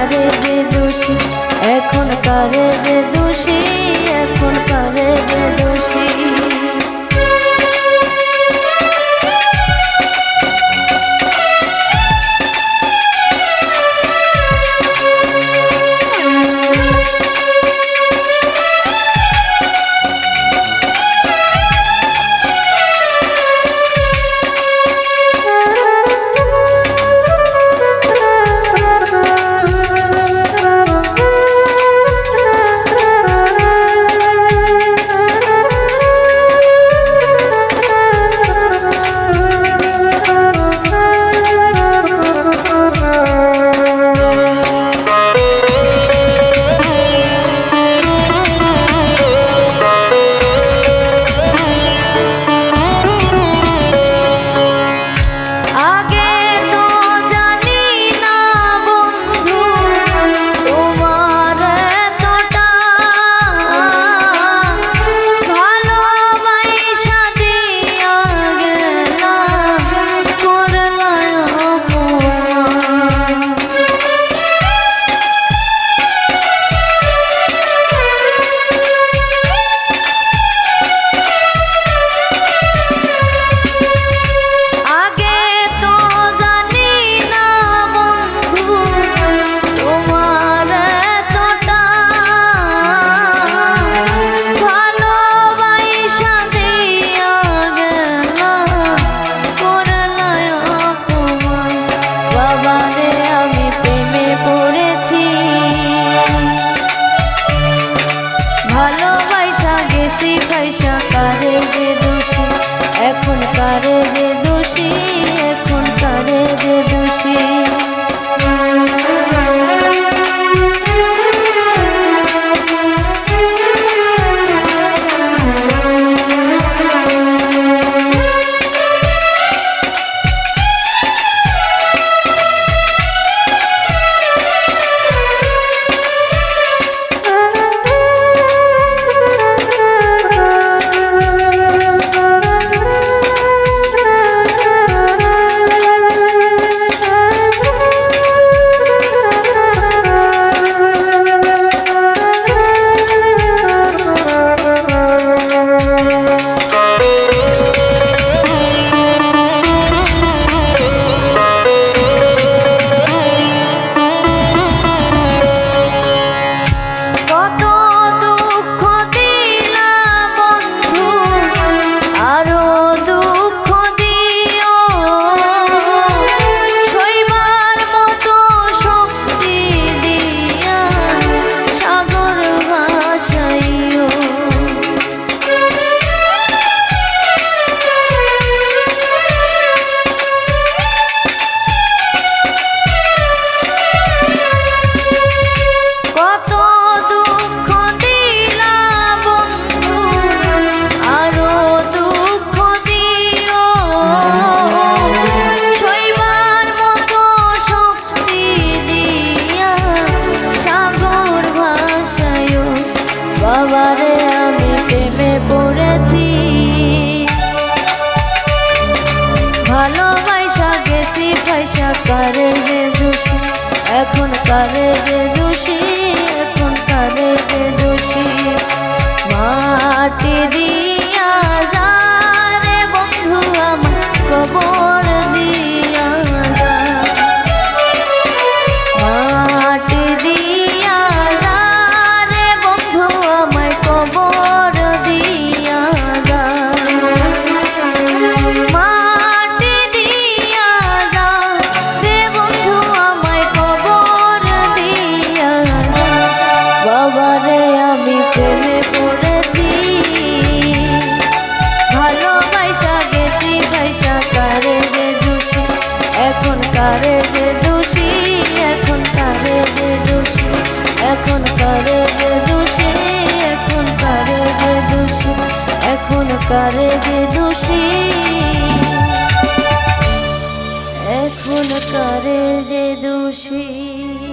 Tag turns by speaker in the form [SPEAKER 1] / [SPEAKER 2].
[SPEAKER 1] কারে যে দোষী? এখন কারে যে দোষী? কারে যে দোষী? এখন কারে যে দোষী? এখন কারে যে দোষী? মাটি কারে যে দোষী, এখন কারে যে দোষী, এখন কারে যে দোষী, এখন কারে যে দোষী, এখন কারে দোষী। এখন কারে যে দোষী।